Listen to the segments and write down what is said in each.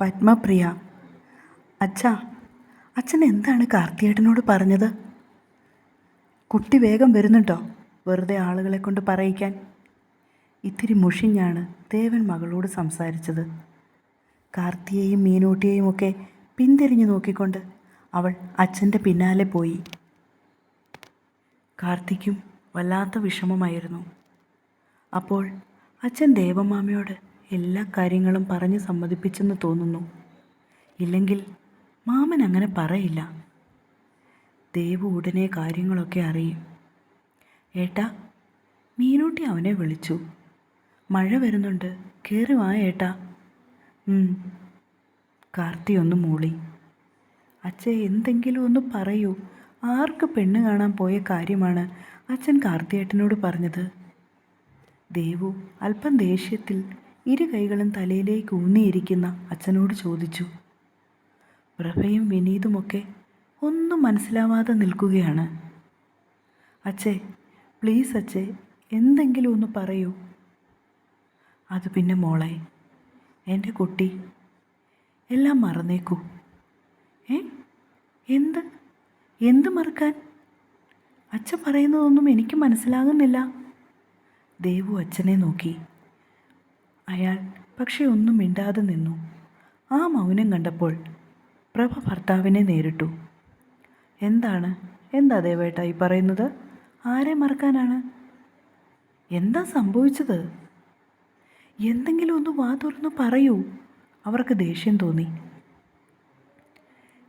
പത്മപ്രിയ. അച്ഛാ അച്ഛൻ എന്താണ് കാർത്തിയേട്ടനോട് പറഞ്ഞത്? കുട്ടി വേഗം വരുന്നുണ്ടോ? വെറുതെ ആളുകളെ കൊണ്ട് പറയിക്കാൻ. ഇത്തിരി മുഷിഞ്ഞാണ് ദേവൻ മകളോട് സംസാരിച്ചത്. കാർത്തിയെയും മീനൂട്ടിയെയും ഒക്കെ പിന്തിരിഞ്ഞു നോക്കിക്കൊണ്ട് അവൾ അച്ഛന്റെ പിന്നാലെ പോയി. കാർത്തിക്കും വല്ലാത്ത വിഷമമായിരുന്നു. അപ്പോൾ അച്ഛൻ ദേവമാമയോട് എല്ലാ കാര്യങ്ങളും പറഞ്ഞ് സമ്മതിപ്പിച്ചെന്ന് തോന്നുന്നു. ഇല്ലെങ്കിൽ മാമൻ അങ്ങനെ പറയില്ല. ദേവു ഉടനെ കാര്യങ്ങളൊക്കെ അറിയും. ഏട്ടാ മീനൂട്ടി അവനെ വിളിച്ചു. മഴ വരുന്നുണ്ട്. കയറി വാ ഏട്ടാ. കാർത്തി ഒന്ന് മൂളി. അച്ഛൻ എന്തെങ്കിലും ഒന്ന് പറയൂ. ആർക്ക് പെണ്ണ് കാണാൻ പോയ കാര്യമാണ് അച്ഛൻ കാർത്തിയേട്ടനോട് പറഞ്ഞത്? ദേവു അല്പം ദേഷ്യത്തിൽ ഇരു കൈകളും തലയിലേക്ക് ഊന്നിയിരിക്കുന്ന അച്ഛനോട് ചോദിച്ചു പ്രഭയും വിനീതുമൊക്കെ ഒന്നും മനസ്സിലാവാതെ നിൽക്കുകയാണ്. അച്ഛേ പ്ലീസ് അച്ഛേ എന്തെങ്കിലും ഒന്ന് പറയൂ. അത് പിന്നെ മോളെ എന്റെ കുട്ടി. എല്ലാം മറന്നേക്കൂ. ഏ? എന്ത്? എന്ത് മറക്കാൻ? അച്ഛൻ പറയുന്നതൊന്നും എനിക്ക് മനസ്സിലാകുന്നില്ല. ദേവു അച്ഛനെ നോക്കി. അയാൾ പക്ഷേ ഒന്നും മിണ്ടാതെ നിന്നു. ആ മൗനം കണ്ടപ്പോൾ പ്രഭ ഭർത്താവിനെ നേരിട്ടു. എന്താണ്? എന്താ ദേവേട്ട ഈ പറയുന്നത്? ആരെ മറക്കാനാണ്? എന്താ സംഭവിച്ചത്? എന്തെങ്കിലും ഒന്ന് വാ തുറന്ന് പറയൂ അവർക്ക് ദേഷ്യം തോന്നി.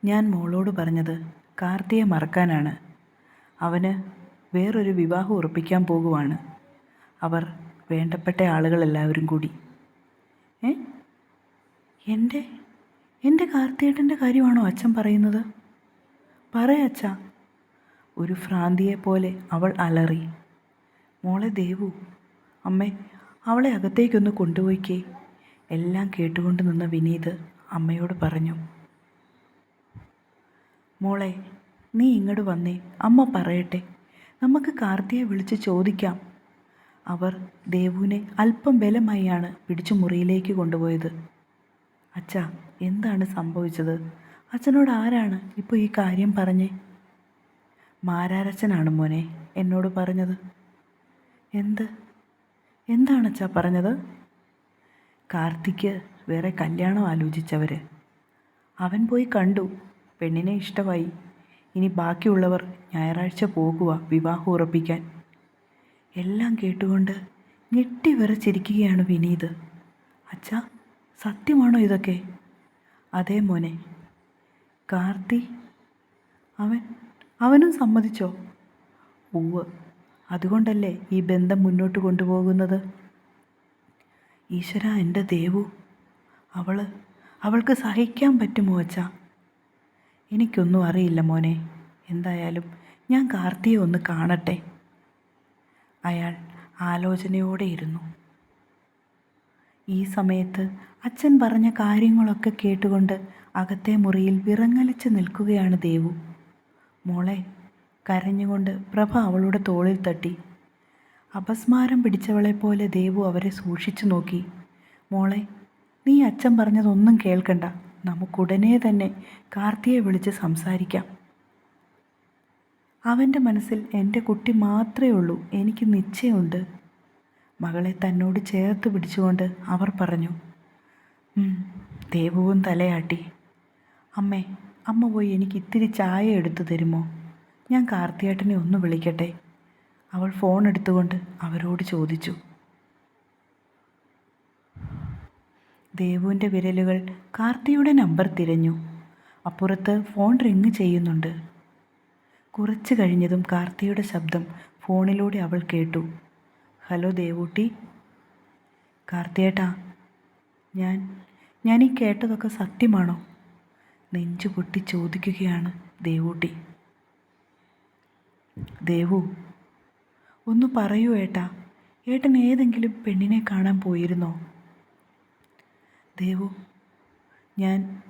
ഞാൻ മോളോട് പറഞ്ഞത് കാർത്തിയെ മറക്കാനാണ്. അവന് വേറൊരു വിവാഹം ഉറപ്പിക്കാൻ പോകുവാണ്. അവർ വേണ്ടപ്പെട്ട ആളുകളെല്ലാവരും കൂടി. ഏ? എന്റെ എന്റെ കാർത്തിയേട്ടന്റെ കാര്യമാണോ അച്ഛൻ പറയുന്നത്? പറയച്ഛ ഒരു ഭ്രാന്തിയെ പോലെ അവൾ അലറി. മോളെ ദേവു അമ്മേ അവളെ അകത്തേക്കൊന്ന് കൊണ്ടുപോയിക്കേ. എല്ലാം കേട്ടുകൊണ്ട് നിന്ന വിനീത് അമ്മയോട് പറഞ്ഞു. മോളെ നീ ഇങ്ങോട്ട് വന്നേ. അമ്മ പറയട്ടെ. നമുക്ക് കാർത്തിയെ വിളിച്ച് ചോദിക്കാം. അവർ ദേവുവിനെ അല്പം ബലമായാണ് പിടിച്ചു മുറിയിലേക്ക് കൊണ്ടുപോയത്. അച്ഛ എന്താണ് സംഭവിച്ചത്? അച്ഛനോട് ആരാണ് ഇപ്പോൾ ഈ കാര്യം പറഞ്ഞേ? മാരാരച്ചനാണ് മോനെ എന്നോട് പറഞ്ഞത്. എന്ത്? എന്താണ് അച്ഛാ പറഞ്ഞത്? കാർത്തിക്ക് വേറെ കല്യാണം ആലോചിച്ചവർ അവൻ പോയി കണ്ടു പെണ്ണിനെ ഇഷ്ടമായി. ഇനി ബാക്കിയുള്ളവർ ഞായറാഴ്ച പോകുക വിവാഹം ഉറപ്പിക്കാൻ. എല്ലാം കേട്ടുകൊണ്ട് ഞെട്ടി വിറച്ചിരിക്കുകയാണ് വിനീത്. അച്ഛാ സത്യമാണോ ഇതൊക്കെ? അതേ മോനെ. കാർത്തി അവൻ അവനും സമ്മതിച്ചോ? ഉവ് അതുകൊണ്ടല്ലേ ഈ ബന്ധം മുന്നോട്ട് കൊണ്ടുപോകുന്നത്? ഈശ്വര എന്റെ ദേവു അവൾ അവൾക്ക് സഹിക്കാൻ പറ്റുമോ അച്ഛാ? എനിക്കൊന്നും അറിയില്ല മോനെ. എന്തായാലും ഞാൻ കാർത്തിയെ ഒന്ന് കാണട്ടെ. അയാൾ ആലോചനയോടെ ഇരുന്നു. ഈ സമയത്ത് അച്ഛൻ പറഞ്ഞ കാര്യങ്ങളൊക്കെ കേട്ടുകൊണ്ട് അകത്തെ മുറിയിൽ വിറങ്ങലിച്ച് നിൽക്കുകയാണ് ദേവു. മോളെ കരഞ്ഞുകൊണ്ട് പ്രഭ അവളുടെ തോളിൽ തട്ടി. അപസ്മാരം പിടിച്ചവളെ പോലെ ദേവു അവരെ സൂക്ഷിച്ചു നോക്കി. മോളെ നീ അച്ഛൻ പറഞ്ഞതൊന്നും കേൾക്കണ്ട. നമുക്കുടനെ തന്നെ കാർത്തിയെ വിളിച്ച് സംസാരിക്കാം. അവന്റെ മനസ്സിൽ എന്റെ കുട്ടി മാത്രമേ ഉള്ളൂ എനിക്ക് നിശ്ചയമുണ്ട്. മകളെ തന്നോട് ചേർത്ത് പിടിച്ചുകൊണ്ട് അവർ പറഞ്ഞു ദേവവും തലയാട്ടി. അമ്മേ അമ്മ പോയി എനിക്ക് ഇത്തിരി ചായ എടുത്തു തരുമോ? ഞാൻ കാർത്തിയേട്ടനെ ഒന്ന് വിളിക്കട്ടെ. അവൾ ഫോൺ എടുത്തുകൊണ്ട് അവരോട് ചോദിച്ചു ദേവുവിന്റെ വിരലുകൾ കാർത്തിയുടെ നമ്പർ തിരഞ്ഞു. അപ്പുറത്ത് ഫോൺ റിങ് ചെയ്യുന്നുണ്ട്. കുറച്ച് കഴിഞ്ഞതും കാർത്തിയുടെ ശബ്ദം ഫോണിലൂടെ അവൾ കേട്ടു. ഹലോ ദേവൂട്ടി. കാർത്തിയേട്ടാ ഞാൻ ഞാൻ ഈ കേട്ടതൊക്കെ സത്യമാണോ? നെഞ്ചു പൊട്ടി ചോദിക്കുകയാണ് ദേവൂട്ടി. ദേവു ഒന്ന് പറയൂ ഏട്ടാ ഏട്ടൻ ഏതെങ്കിലും പെണ്ണിനെ കാണാൻ പോയിരുന്നോ? ദേവു ഞാൻ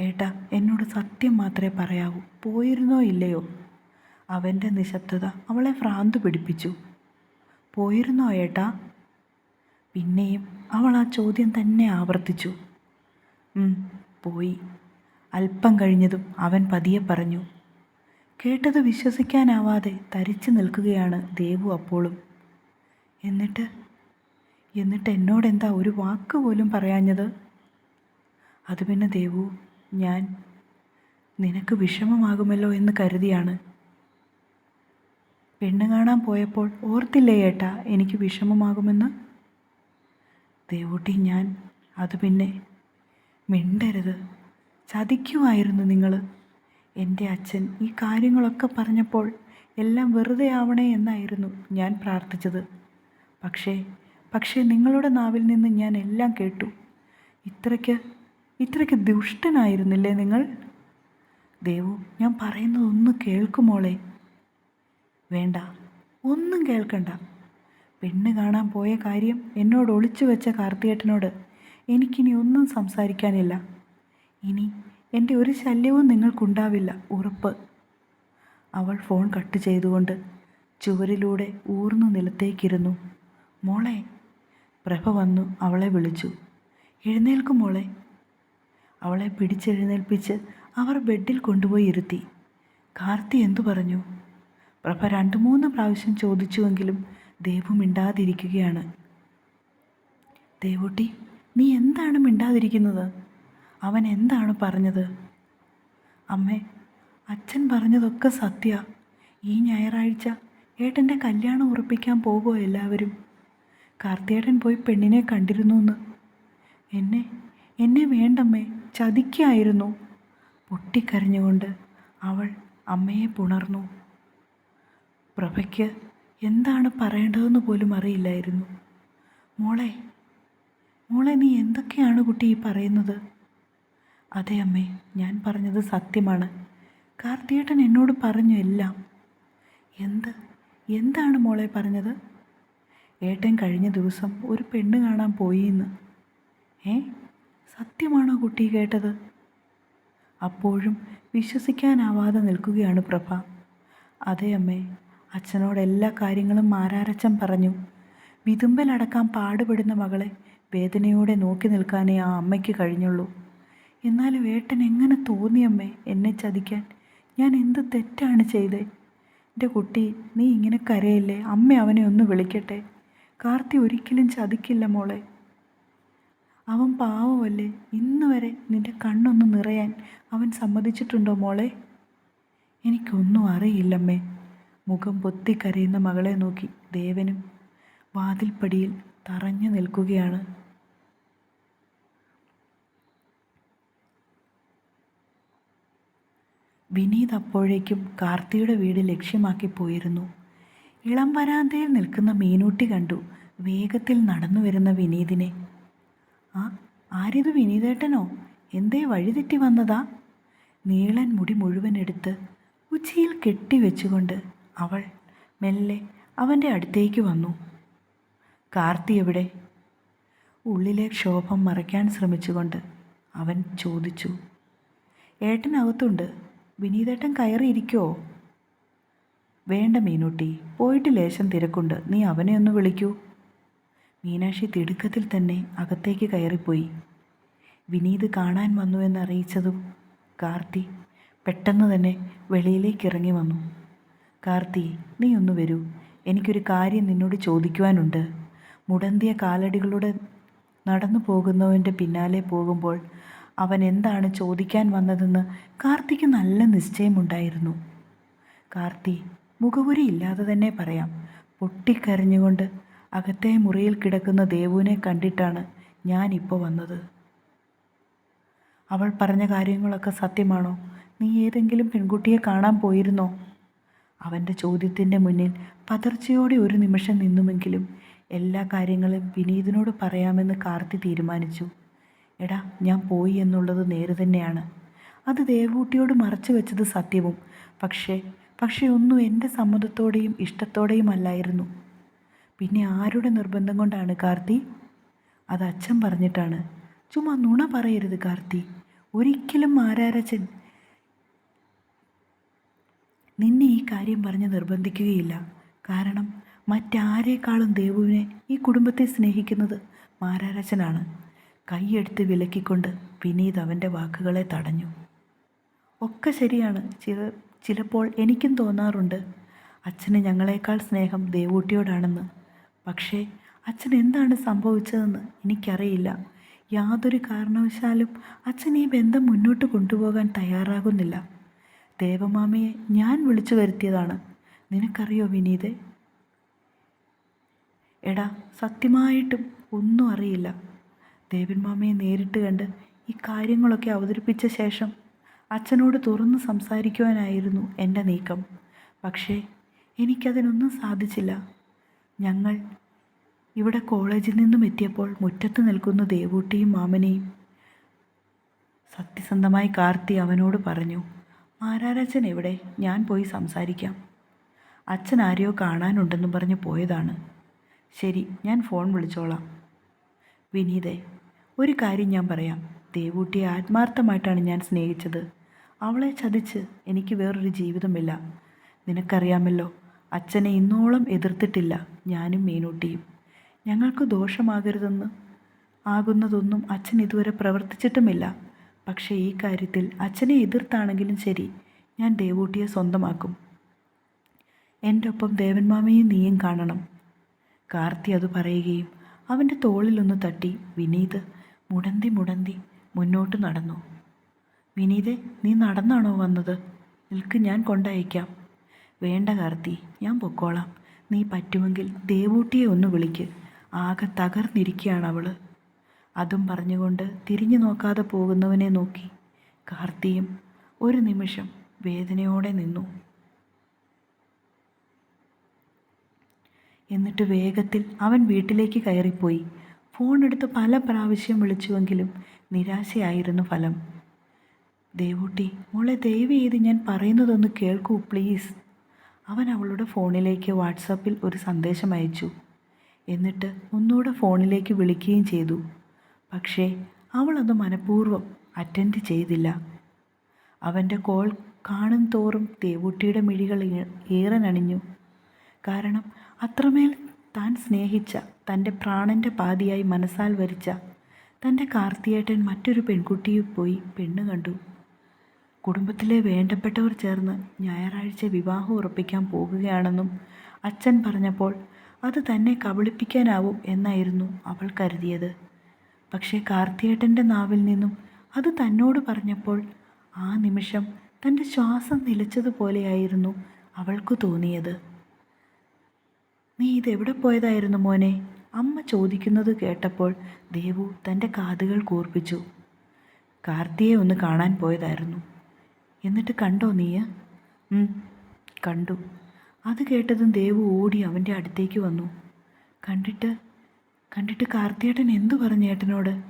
ഏട്ടാ എന്നോട് സത്യം മാത്രമേ പറയാവൂ. പോയിരുന്നോ ഇല്ലയോ? അവന്റെ നിശബ്ദത അവളെ ഭ്രാന്ത് പിടിപ്പിച്ചു. പോയിരുന്നോ ഏട്ടാ? പിന്നെയും അവൾ ആ ചോദ്യം തന്നെ ആവർത്തിച്ചു. "ഉം, പോയി. അല്പം കഴിഞ്ഞതും അവൻ പതിയെ പറഞ്ഞു കേട്ടത് വിശ്വസിക്കാനാവാതെ തരിച്ചു നിൽക്കുകയാണ് ദേവു അപ്പോഴും എന്നിട്ട്? എന്നിട്ട് എന്നോടെന്താ ഒരു വാക്ക് പോലും പറയാഞ്ഞത്? അത് പിന്നെ ദേവു ഞാൻ നിനക്ക് വിഷമമാകുമല്ലോ എന്ന് കരുതിയാണ്. പെണ്ണ് കാണാൻ പോയപ്പോൾ ഓർത്തില്ലേ ഏട്ടാ എനിക്ക് വിഷമമാകുമെന്ന്? ദേവൂട്ടി ഞാൻ അത് പിന്നെ മിണ്ടരുത്. ചതിക്കുമായിരുന്നു നിങ്ങൾ എന്റെ അച്ഛൻ ഈ കാര്യങ്ങളൊക്കെ പറഞ്ഞപ്പോൾ എല്ലാം വെറുതെ ആവണേ എന്നായിരുന്നു ഞാൻ പ്രാർത്ഥിച്ചത്. പക്ഷേ പക്ഷേ നിങ്ങളുടെ നാവിൽ നിന്ന് ഞാൻ എല്ലാം കേട്ടു. ഇത്രയ്ക്ക് ഇത്രയ്ക്ക് ദുഷ്ടനായിരുന്നില്ലേ നിങ്ങൾ? ദേവു ഞാൻ പറയുന്നതൊന്ന് കേൾക്കുമോളെ വേണ്ട ഒന്നും കേൾക്കണ്ട. പെണ്ണ് കാണാൻ പോയ കാര്യം എന്നോട് ഒളിച്ചു വെച്ച കാർത്തിയേട്ടനോട് എനിക്കിനി ഒന്നും സംസാരിക്കാനില്ല. ഇനി എന്റെ ഒരു ശല്യവും നിങ്ങൾക്കുണ്ടാവില്ല ഉറപ്പ്. അവൾ ഫോൺ കട്ട് ചെയ്തുകൊണ്ട് ചുവരിലൂടെ ഊർന്നു നിലത്തേക്കിരുന്നു. മോളെ പ്രഭ വന്നു അവളെ വിളിച്ചു. എഴുന്നേൽക്കും മോളെ. അവളെ പിടിച്ചെഴുന്നേൽപ്പിച്ച് അവർ ബെഡിൽ കൊണ്ടുപോയി ഇരുത്തി. കാർത്തി എന്തു പറഞ്ഞു? പ്രഭ രണ്ടു മൂന്ന് പ്രാവശ്യം ചോദിച്ചുവെങ്കിലും ദേവു മിണ്ടാതിരിക്കുകയാണ്. ദേവുട്ടി നീ എന്താണ് മിണ്ടാതിരിക്കുന്നത്? അവൻ എന്താണ് പറഞ്ഞത്? അമ്മേ അച്ഛൻ പറഞ്ഞതൊക്കെ സത്യ. ഈ ഞായറാഴ്ച ഏട്ടന്റെ കല്യാണം ഉറപ്പിക്കാൻ പോകുമോ എല്ലാവരും? കാർത്തിയേട്ടൻ പോയി പെണ്ണിനെ കണ്ടിരുന്നു എന്ന്. എന്നെ എന്നെ വേണ്ടമ്മേ. ചതിക്കായിരുന്നു. പൊട്ടിക്കരഞ്ഞുകൊണ്ട് അവൾ അമ്മയെ പുണർന്നു. പ്രഭയ്ക്ക് എന്താണ് പറയേണ്ടതെന്ന് പോലും അറിയില്ലായിരുന്നു. മോളെ മോളെ നീ എന്തൊക്കെയാണ് കുട്ടി ഈ പറയുന്നത്? അതെ അമ്മേ ഞാൻ പറഞ്ഞത് സത്യമാണ്. കാർത്തിയേട്ടൻ എന്നോട് പറഞ്ഞു എല്ലാം. എന്ത്? എന്താണ് മോളെ പറഞ്ഞത്? ഏട്ടൻ കഴിഞ്ഞ ദിവസം ഒരു പെണ്ണ് കാണാൻ പോയിന്ന്. ഏ? സത്യമാണോ കുട്ടി കേട്ടത്? അപ്പോഴും വിശ്വസിക്കാനാവാതെ നിൽക്കുകയാണ് പ്രഭ. അതെ അമ്മേ അച്ഛനോട് എല്ലാ കാര്യങ്ങളും മാരാരച്ചൻ പറഞ്ഞു. വിതുമ്പലടക്കാൻ പാടുപെടുന്ന മകളെ വേദനയോടെ നോക്കി നിൽക്കാനേ ആ അമ്മയ്ക്ക് കഴിഞ്ഞുള്ളൂ. എന്നാലും ഏട്ടൻ എങ്ങനെ തോന്നിയമ്മേ എന്നെ ചതിക്കാൻ? ഞാൻ എന്ത് തെറ്റാണ് ചെയ്തേ? എന്റെ കുട്ടി നീ ഇങ്ങനെ കരയല്ലേ? അമ്മ അവനെ ഒന്ന് വിളിക്കട്ടെ? കാർത്തി ഒരിക്കലും ചതിക്കില്ല മോളെ. അവൻ പാവമല്ലേ? ഇന്ന് വരെ നിന്റെ കണ്ണൊന്ന് നിറയാൻ അവൻ സമ്മതിച്ചിട്ടുണ്ടോ മോളെ? എനിക്കൊന്നും അറിയില്ലമ്മേ. മുഖം പൊത്തി കരയുന്ന മകളെ നോക്കി ദേവനും വാതിൽപ്പടിയിൽ തറഞ്ഞു നിൽക്കുകയാണ്. വിനീത് അപ്പോഴേക്കും കാർത്തിയുടെ വീട് ലക്ഷ്യമാക്കി പോയിരുന്നു. ഇളം വരാന്തയിൽ നിൽക്കുന്ന മീനൂട്ടി കണ്ടു വേഗത്തിൽ നടന്നു വരുന്ന വിനീതിനെ. ആ ആരിത് വിനീതേട്ടനോ? എന്തേ വഴിതെറ്റി വന്നതാ? നീളൻ മുടി മുഴുവൻ എടുത്ത് ഉച്ചിയിൽ കെട്ടിവെച്ചുകൊണ്ട് അവൾ മെല്ലെ അവന്റെ അടുത്തേക്ക് വന്നു. കാർത്തി എവിടെ? ഉള്ളിലെ ക്ഷോഭം മറയ്ക്കാൻ ശ്രമിച്ചുകൊണ്ട് അവൻ ചോദിച്ചു. ഏട്ടനകത്തുണ്ട്. വിനീതേട്ടൻ കയറിയിരിക്കോ? വേണ്ട മീനുട്ടി പോയിട്ട് ലേശം തിരക്കുണ്ട്. നീ അവനെ ഒന്ന് വിളിക്കൂ. മീനാക്ഷി തിടുക്കത്തിൽ തന്നെ അകത്തേക്ക് കയറിപ്പോയി. വിനീത് കാണാൻ വന്നു എന്നറിയിച്ചതും കാർത്തി പെട്ടെന്ന് തന്നെ വെളിയിലേക്ക് ഇറങ്ങി വന്നു. കാർത്തി നീ ഒന്ന് വരൂ. എനിക്കൊരു കാര്യം നിന്നോട് ചോദിക്കുവാനുണ്ട്. മുടന്തിയ കാലടികളുടെ നടന്നു പോകുന്നവന്റെ പിന്നാലെ പോകുമ്പോൾ അവൻ എന്താണ് ചോദിക്കാൻ വന്നതെന്ന് കാർത്തിക്ക് നല്ല നിശ്ചയമുണ്ടായിരുന്നു. കാർത്തി മുഖപുരി ഇല്ലാതെ തന്നെ പറയാം. പൊട്ടിക്കരഞ്ഞുകൊണ്ട് അകത്തെ മുറിയിൽ കിടക്കുന്ന ദേവുവിനെ കണ്ടിട്ടാണ് ഞാൻ ഇപ്പോൾ വന്നത്. അവൾ പറഞ്ഞ കാര്യങ്ങളൊക്കെ സത്യമാണോ? നീ ഏതെങ്കിലും പെൺകുട്ടിയെ കാണാൻ പോയിരുന്നോ? അവന്റെ ചോദ്യത്തിന്റെ മുന്നിൽ പതർച്ചയോടെ ഒരു നിമിഷം നിന്നുമെങ്കിലും എല്ലാ കാര്യങ്ങളും വിനീതിനോട് പറയാമെന്ന് കാർത്തി തീരുമാനിച്ചു. എടാ ഞാൻ പോയി എന്നുള്ളത് നേര് തന്നെയാണ്. അത് ദേവൂട്ടിയോട് മറച്ചു വെച്ചത് സത്യവും. പക്ഷേ പക്ഷേ ഒന്നും എന്റെ സമ്മതത്തോടെയും ഇഷ്ടത്തോടെയും അല്ലായിരുന്നു. പിന്നെ ആരുടെ നിർബന്ധം കൊണ്ടാണ് കാർത്തി? അത് അച്ഛൻ പറഞ്ഞിട്ടാണ്. ചുമ്മാ നുണ പറയരുത് കാർത്തി. ഒരിക്കലും ആരാരച്ചൻ നിന്നെ ഈ കാര്യം പറഞ്ഞ് നിർബന്ധിക്കുകയില്ല. കാരണം മറ്റാരേക്കാളും ദേവുവിനെ ഈ കുടുംബത്തെ സ്നേഹിക്കുന്നത് മാരാരച്ചനാണ് കൈയെടുത്ത് വിലക്കിക്കൊണ്ട് വിനീത് അവന്റെ വാക്കുകളെ തടഞ്ഞു. ഒക്കെ ശരിയാണ്. ചില ചിലപ്പോൾ എനിക്കും തോന്നാറുണ്ട്. അച്ഛന് ഞങ്ങളെക്കാൾ സ്നേഹം ദേവൂട്ടിയോടാണെന്ന്. പക്ഷേ അച്ഛൻ എന്താണ് സംഭവിച്ചതെന്ന് എനിക്കറിയില്ല. യാതൊരു കാരണവശാലും അച്ഛൻ ഈ ബന്ധം മുന്നോട്ട് കൊണ്ടുപോകാൻ തയ്യാറാകുന്നില്ല. ദേവമാമയെ ഞാൻ വിളിച്ചു വരുത്തിയതാണ്. നിനക്കറിയോ വിനീതെ? എടാ സത്യമായിട്ടും ഒന്നും അറിയില്ല. ദേവൻ മാമയെ നേരിട്ട് കണ്ട് ഈ കാര്യങ്ങളൊക്കെ അവതരിപ്പിച്ച ശേഷം അച്ഛനോട് തുറന്ന് സംസാരിക്കുവാനായിരുന്നു എന്റെ നീക്കം. പക്ഷേ എനിക്കതിനൊന്നും സാധിച്ചില്ല. ഞങ്ങൾ ഇവിടെ കോളേജിൽ നിന്നും എത്തിയപ്പോൾ മുറ്റത്ത് നിൽക്കുന്ന ദേവൂട്ടിയും മാമനെയും സത്യസന്ധമായി കാർത്തി അവനോട് പറഞ്ഞു മാരാരച്ചൻ എവിടെ? ഞാൻ പോയി സംസാരിക്കാം. അച്ഛൻ ആരെയോ കാണാനുണ്ടെന്ന് പറഞ്ഞ് പോയതാണ്. ശരി ഞാൻ ഫോൺ വിളിച്ചോളാം. വിനീതേ ഒരു കാര്യം ഞാൻ പറയാം. ദേവൂട്ടിയെ ആത്മാർത്ഥമായിട്ടാണ് ഞാൻ സ്നേഹിച്ചത്. അവളെ ചതിച്ച് എനിക്ക് വേറൊരു ജീവിതമില്ല. നിനക്കറിയാമല്ലോ അച്ഛനെ ഇന്നോളം എതിർത്തിട്ടില്ല. ഞാനും മീനൂട്ടിയും. ഞങ്ങൾക്ക് ദോഷമാകരുതെന്ന്. ആകുന്നതൊന്നും അച്ഛൻ ഇതുവരെ പ്രവർത്തിച്ചിട്ടുമില്ല. പക്ഷേ ഈ കാര്യത്തിൽ അച്ഛനെ എതിർത്താണെങ്കിലും ശരി ഞാൻ ദേവൂട്ടിയെ സ്വന്തമാക്കും. എന്റെ ഒപ്പം ദേവന്മാമയും നീയും കാണണം. കാർത്തി അത് പറയുകയും അവന്റെ തോളിലൊന്ന് തട്ടി വിനീത് മുടന്തി മുടന്തി മുന്നോട്ട് നടന്നു. വിനീതെ നീ നടന്നാണോ വന്നത്? നിൽക്ക് ഞാൻ കൊണ്ടയക്കാം. വേണ്ട കാർത്തി ഞാൻ പൊക്കോളാം. നീ പറ്റുമെങ്കിൽ ദേവൂട്ടിയെ ഒന്ന് വിളിക്ക്. ആകെ തകർന്നിരിക്കുകയാണ് അവൾ അതും പറഞ്ഞുകൊണ്ട് തിരിഞ്ഞു നോക്കാതെ പോകുന്നവനെ നോക്കി. കാർത്തിയും ഒരു നിമിഷം വേദനയോടെ നിന്നു. എന്നിട്ട് വേഗത്തിൽ അവൻ വീട്ടിലേക്ക് കയറിപ്പോയി. ഫോൺ എടുത്ത് പല പ്രാവശ്യം വിളിച്ചുവെങ്കിലും നിരാശയായിരുന്നു ഫലം. ദേവൂട്ടി മോളെ ദയവ് ചെയ്ത് ഞാൻ പറയുന്നതൊന്ന് കേൾക്കൂ പ്ലീസ്. അവൻ അവളുടെ ഫോണിലേക്ക് വാട്സാപ്പിൽ ഒരു സന്ദേശം അയച്ചു. എന്നിട്ട് ഒന്നുകൂടെ ഫോണിലേക്ക് വിളിക്കുകയും ചെയ്തു. പക്ഷേ അവൾ അത് മനഃപൂർവം അറ്റൻഡ് ചെയ്തില്ല. അവന്റെ കോൾ കാണും തോറും തേവൂട്ടിയുടെ മിഴികൾ ഏ- ഏറെ നണിഞ്ഞു കാരണം അത്രമേൽ താൻ സ്നേഹിച്ച തന്റെ പ്രാണന്റെ പാതിയായി മനസ്സാൽ വരിച്ച തന്റെ കാർത്തിയേട്ടൻ മറ്റൊരു പെൺകുട്ടിയെ പോയി പെണ്ണ് കണ്ടു. കുടുംബത്തിലെ വേണ്ടപ്പെട്ടവർ ചേർന്ന് ഞായറാഴ്ച വിവാഹം ഉറപ്പിക്കാൻ പോകുകയാണെന്നും അച്ഛൻ പറഞ്ഞപ്പോൾ അത് തന്നെ കബളിപ്പിക്കാനാവും എന്നായിരുന്നു അവൾ കരുതിയത്. പക്ഷേ കാർത്തിയേട്ടന്റെ നാവിൽ നിന്നും അത് തന്നോട് പറഞ്ഞപ്പോൾ ആ നിമിഷം തന്റെ ശ്വാസം നിലച്ചതുപോലെയായിരുന്നു അവൾക്ക് തോന്നിയത്. നീ ഇതെവിടെ പോയതായിരുന്നു മോനെ? അമ്മ ചോദിക്കുന്നത് കേട്ടപ്പോൾ ദേവു തന്റെ കാതുകൾ കൂർപ്പിച്ചു. കാർത്തിയെ ഒന്ന് കാണാൻ പോയതായിരുന്നു. എന്നിട്ട് കണ്ടോ നീയ? കണ്ടു. അത് കേട്ടതും ദേവു ഓടി അവന്റെ അടുത്തേക്ക് വന്നു. കണ്ടിട്ട് കണ്ടിട്ട് കാർത്തിയേട്ടൻ എന്തു പറഞ്ഞു ഏട്ടനോട്?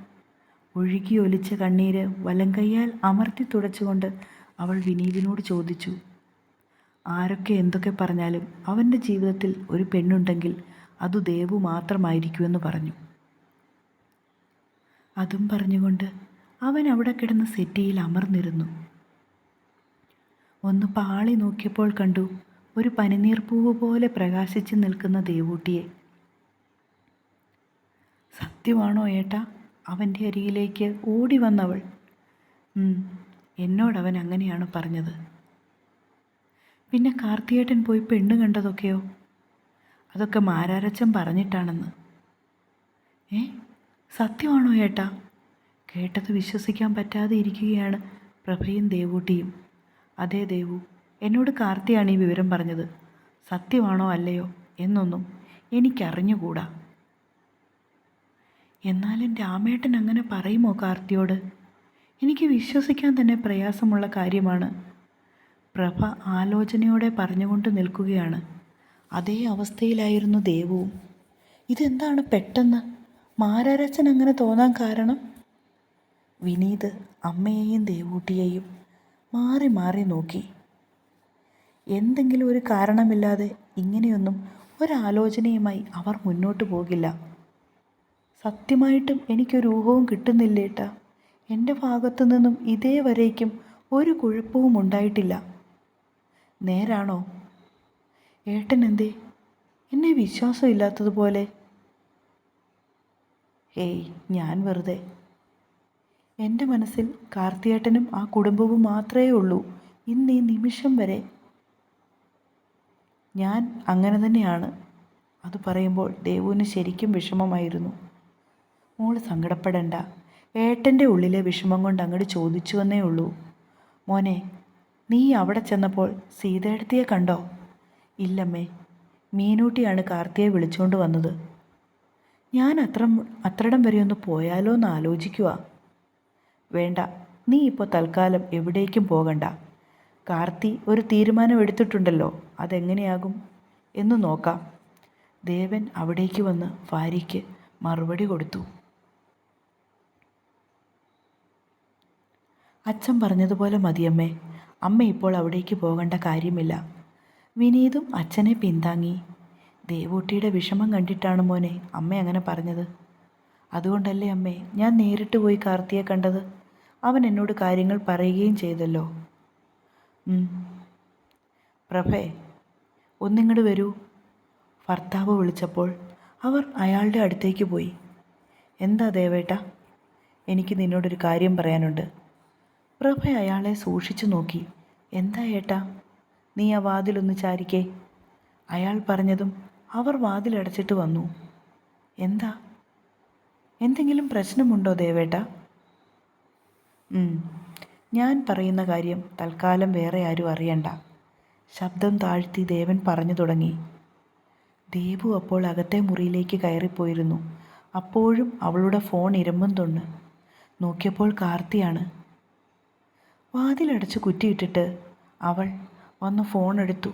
ഒഴുകി ഒലിച്ച കണ്ണീര് വലം വലങ്കയ്യാൽ അമർത്തി തുടച്ചുകൊണ്ട് അവൾ വിനീതിനോട് ചോദിച്ചു. ആരൊക്കെ എന്തൊക്കെ പറഞ്ഞാലും അവന്റെ ജീവിതത്തിൽ ഒരു പെണ്ണുണ്ടെങ്കിൽ അത് ദേവു മാത്രമായിരിക്കുമെന്ന് പറഞ്ഞു. അതും പറഞ്ഞുകൊണ്ട് അവൻ അവിടെ കിടന്ന സെറ്റിയിൽ അമർന്നിരുന്നു. ഒന്ന് പാളി നോക്കിയപ്പോൾ കണ്ടു ഒരു പനിനീർപ്പൂവ് പോലെ പ്രകാശിച്ച് നിൽക്കുന്ന ദേവൂട്ടിയെ. സത്യമാണോ ഏട്ടാ? അവന്റെ അരികിലേക്ക് ഓടി വന്നവൾ. എന്നോടവൻ അങ്ങനെയാണ് പറഞ്ഞത്. പിന്നെ കാർത്തിയേട്ടൻ പോയി പെണ്ണ് കണ്ടതൊക്കെയോ? അതൊക്കെ മാരാരച്ചൻ പറഞ്ഞിട്ടാണെന്ന്. ഏ സത്യമാണോ ഏട്ടാ? കേട്ടത് വിശ്വസിക്കാൻ പറ്റാതെ ഇരിക്കുകയാണ് പ്രഭയും ദേവൂട്ടിയും. അതേ ദേവു എന്നോട് കാർത്തിയാണ് ഈ വിവരം പറഞ്ഞത്. സത്യമാണോ അല്ലയോ എന്നൊന്നും എനിക്കറിഞ്ഞുകൂടാ. എന്നാലും രാമേട്ടൻ അങ്ങനെ പറയുമോ കാർത്തിയോട്? എനിക്ക് വിശ്വസിക്കാൻ തന്നെ പ്രയാസമുള്ള കാര്യമാണ്. പ്രഭ ആലോചനയോടെ പറഞ്ഞുകൊണ്ട് നിൽക്കുകയാണ്. അതേ അവസ്ഥയിലായിരുന്നു ദേവുവും ഇതെന്താണ് പെട്ടെന്ന്? മാരാരച്ചൻ അങ്ങനെ തോന്നാൻ കാരണം? വിനീത് അമ്മയെയും ദേവൂട്ടിയെയും മാറി മാറി നോക്കി. എന്തെങ്കിലും ഒരു കാരണമില്ലാതെ ഇങ്ങനെയൊന്നും ഒരാലോചനയുമായി അവർ മുന്നോട്ട് പോകില്ല. സത്യമായിട്ടും എനിക്കൊരു ഊഹവും കിട്ടുന്നില്ലേട്ടാ എന്റെ ഭാഗത്തു നിന്നും ഇതേ വരേക്കും ഒരു കുഴപ്പവും ഉണ്ടായിട്ടില്ല. നേരാണോ? ഏട്ടൻ എന്തേ? എന്നെ വിശ്വാസമില്ലാത്തതുപോലെ. ഏയ് ഞാൻ വെറുതെ. എന്റെ മനസ്സിൽ കാർത്തിയേട്ടനും ആ കുടുംബവും മാത്രമേ ഉള്ളൂ. ഇന്ന് ഈ നിമിഷം വരെ ഞാൻ അങ്ങനെ തന്നെയാണ്. അത് പറയുമ്പോൾ ദേവുവിന് ശരിക്കും വിഷമമായിരുന്നു. മോൾ സങ്കടപ്പെടണ്ട. ഏട്ടന്റെ ഉള്ളിലെ വിഷമം കൊണ്ട് അങ്ങോട്ട് ചോദിച്ചുവെന്നേ ഉള്ളൂ. മോനെ നീ അവിടെ ചെന്നപ്പോൾ സീതയെടുത്തിയെ കണ്ടോ? ഇല്ലമ്മേ മീനൂട്ടിയാണ് കാർത്തിയെ വിളിച്ചുകൊണ്ട് വന്നത്. ഞാൻ അത്ര അത്രടം വരെ ഒന്ന് പോയാലോ എന്ന് ആലോചിക്കുക വേണ്ട. നീ ഇപ്പോൾ തൽക്കാലം എവിടേക്കും പോകണ്ട. കാർത്തി ഒരു തീരുമാനം എടുത്തിട്ടുണ്ടല്ലോ. അതെങ്ങനെയാകും? എന്ന് നോക്കാം. ദേവൻ അവിടേക്ക് വന്ന് ഭാര്യയ്ക്ക് മറുപടി കൊടുത്തു. അച്ഛൻ പറഞ്ഞതുപോലെ മതിയമ്മേ. അമ്മ ഇപ്പോൾ അവിടേക്ക് പോകേണ്ട കാര്യമില്ല. വിനീതും അച്ഛനെ പിന്താങ്ങി. ദേവൂട്ടിയുടെ വിഷമം കണ്ടിട്ടാണ് മോനെ അമ്മ അങ്ങനെ പറഞ്ഞത്. അതുകൊണ്ടല്ലേ അമ്മേ ഞാൻ നേരിട്ട് പോയി കാർത്തിയെ കണ്ടത്? അവൻ എന്നോട് കാര്യങ്ങൾ പറയുകയും ചെയ്തല്ലോ. പ്രഭേ ഒന്നിങ്ങോട്ട് വരൂ. ഭർത്താവ് വിളിച്ചപ്പോൾ അവർ അയാളുടെ അടുത്തേക്ക് പോയി. എന്താ ദേവേട്ട? എനിക്ക് നിന്നോടൊരു കാര്യം പറയാനുണ്ട്. പ്രഭ അയാളെ സൂക്ഷിച്ചു നോക്കി. എന്താ ഏട്ടാ? നീ ആ വാതിലൊന്ന് ചാരിക്കേ. അയാൾ പറഞ്ഞതും അവർ വാതിലടച്ചിട്ട് വന്നു. എന്താ? എന്തെങ്കിലും പ്രശ്നമുണ്ടോ ദേവേട്ട. ഞാൻ പറയുന്ന കാര്യം തൽക്കാലം വേറെ ആരും അറിയണ്ട. ശബ്ദം താഴ്ത്തി ദേവൻ പറഞ്ഞു തുടങ്ങി. ദേവു അപ്പോൾ അകത്തെ മുറിയിലേക്ക് കയറിപ്പോയിരുന്നു. അപ്പോഴും അവളുടെ ഫോൺ ഇരമ്പുന്നുണ്ട് നോക്കിയപ്പോൾ കാർത്തിയാണ്. വാതിലടച്ച് കുറ്റിയിട്ടിട്ട് അവൾ വന്ന് ഫോൺ എടുത്തു.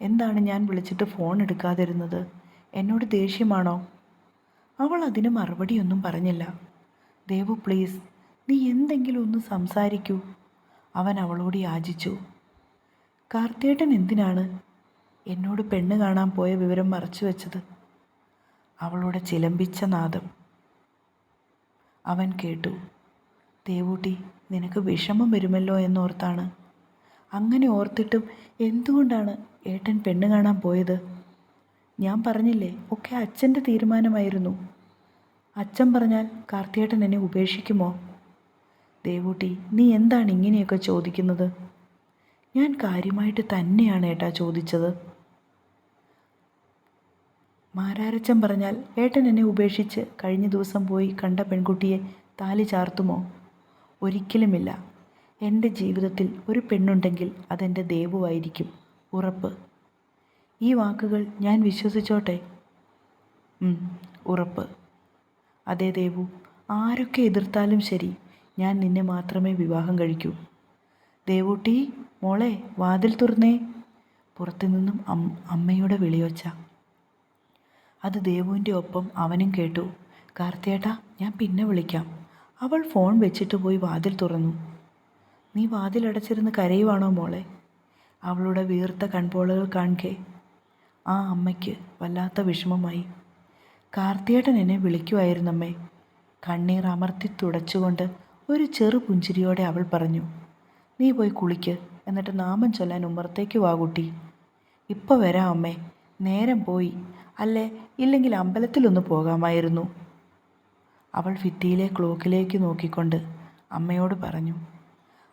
എന്താണ് ഞാൻ വിളിച്ചിട്ട് ഫോൺ എടുക്കാതിരുന്നത്? എന്നോട് ദേഷ്യമാണോ? അവൾ അതിന് മറുപടിയൊന്നും പറഞ്ഞില്ല. ദേവു പ്ലീസ് നീ എന്തെങ്കിലും ഒന്ന് സംസാരിക്കൂ. അവൻ അവളോട് യാചിച്ചു. കാർത്തിയേട്ടൻ എന്തിനാണ് എന്നോട് പെണ്ണ് കാണാൻ പോയ വിവരം മറച്ചു വെച്ചത്? അവളുടെ ചിലമ്പിച്ച നാദം. അവൻ കേട്ടു. ദേവൂട്ടി നിനക്ക് വിഷമം വരുമല്ലോ എന്നോർത്താണ്. അങ്ങനെ ഓർത്തിട്ടും എന്തുകൊണ്ടാണ് ഏട്ടൻ പെണ്ണ് കാണാൻ പോയത്? ഞാൻ പറഞ്ഞില്ലേ ഒക്കെ അച്ഛന്റെ തീരുമാനമായിരുന്നു. അച്ഛൻ പറഞ്ഞാൽ കാർത്തിയേട്ടൻ എന്നെ ഉപേക്ഷിക്കുമോ? ദേവൂട്ടി നീ എന്താണ് ഇങ്ങനെയൊക്കെ ചോദിക്കുന്നത്? ഞാൻ കാര്യമായിട്ട് തന്നെയാണ് ഏട്ടാ ചോദിച്ചത്. മാരാരച്ചൻ പറഞ്ഞാൽ ഏട്ടൻ എന്നെ ഉപേക്ഷിച്ച് കഴിഞ്ഞ ദിവസം പോയി കണ്ട പെൺകുട്ടിയെ താലി ചാർത്തുമോ? ഒരിക്കലുമില്ല. എന്റെ ജീവിതത്തിൽ ഒരു പെണ്ണുണ്ടെങ്കിൽ അതെന്റെ ദേവുവായിരിക്കും. ഉറപ്പ്. ഈ വാക്കുകൾ ഞാൻ വിശ്വസിച്ചോട്ടെ? ഉറപ്പ്. അതെ ദേവു ആരൊക്കെ എതിർത്താലും ശരി ഞാൻ നിന്നെ മാത്രമേ വിവാഹം കഴിക്കൂ. ദേവൂട്ടി മോളെ വാതിൽ തുറന്നേ. പുറത്തു നിന്നും അമ്മയുടെ വിളിയൊച്ച. അത് ദേവുവിന്റെ ഒപ്പം അവനും കേട്ടു. കാർത്തിയേട്ടാ ഞാൻ പിന്നെ വിളിക്കാം. അവൾ ഫോൺ വെച്ചിട്ട് പോയി വാതിൽ തുറന്നു. നീ വാതിലടച്ചിരുന്ന് കരയുവാണോ മോളെ? അവളുടെ വീർത്ത കൺപോളകൾ കാൺകെ. ആ അമ്മയ്ക്ക് വല്ലാത്ത വിഷമമായി. കാർത്തിയേട്ടൻ എന്നെ വിളിക്കുമായിരുന്നമ്മേ കണ്ണീർ അമർത്തി തുടച്ചുകൊണ്ട് ഒരു ചെറു പുഞ്ചിരിയോടെ അവൾ പറഞ്ഞു നീ പോയി കുളിക്ക് എന്നിട്ട് നാമം ചൊല്ലാൻ ഉമ്മറത്തേക്ക് വാ കുട്ടി. ഇപ്പോൾ വരാം അമ്മേ. നേരം പോയി. അല്ലേ? ഇല്ലെങ്കിൽ അമ്പലത്തിലൊന്ന് പോകാമായിരുന്നു. അവൾ ഭിത്തിയിലെ ക്ലോക്കിലേക്ക് നോക്കിക്കൊണ്ട് അമ്മയോട് പറഞ്ഞു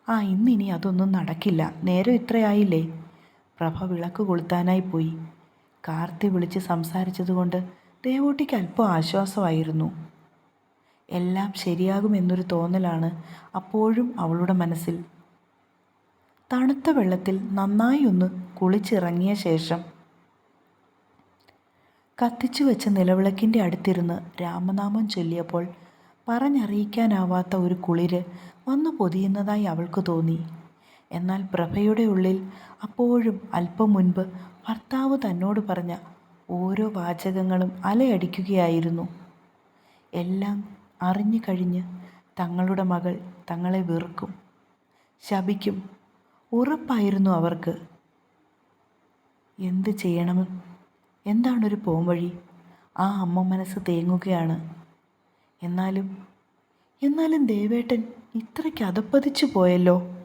ആ ഇന്നിനി അതൊന്നും നടക്കില്ല. നേരം ഇത്രയായില്ലേ. പ്രഭ വിളക്ക് കൊളുത്താനായി പോയി. കാർത്തി വിളിച്ച് സംസാരിച്ചതുകൊണ്ട് ദേവൂട്ടിക്ക് അല്പം ആശ്വാസമായിരുന്നു. എല്ലാം ശരിയാകുമെന്നൊരു തോന്നലാണ് അപ്പോഴും അവളുടെ മനസ്സിൽ. തണുത്ത വെള്ളത്തിൽ നന്നായി ഒന്ന് കുളിച്ചിറങ്ങിയ ശേഷം കത്തിച്ചു വെച്ച നിലവിളക്കിന്റെ അടുത്തിരുന്ന് രാമനാമം ചൊല്ലിയപ്പോൾ പറഞ്ഞറിയിക്കാനാവാത്ത ഒരു കുളിര് വന്നു പൊതിയുന്നതായി അവൾക്ക് തോന്നി. എന്നാൽ പ്രഭയുടെ ഉള്ളിൽ അപ്പോഴും അല്പം മുൻപ് ഭർത്താവ് തന്നോട് പറഞ്ഞ ഓരോ വാചകങ്ങളും അലയടിക്കുകയായിരുന്നു. എല്ലാം അറിഞ്ഞു കഴിഞ്ഞ് തങ്ങളുടെ മകൾ തങ്ങളെ വെറുക്കും. ശപിക്കും. ഉറപ്പായിരുന്നു അവർക്ക്. എന്ത് ചെയ്യണം? എന്താണൊരു പോംവഴി? ആ അമ്മ മനസ്സ് തേങ്ങുകയാണ്. എന്നാലും എന്നാലും ദേവേട്ടൻ ഇത്രയ്ക്ക് അതപ്പതിച്ചു പോയല്ലോ.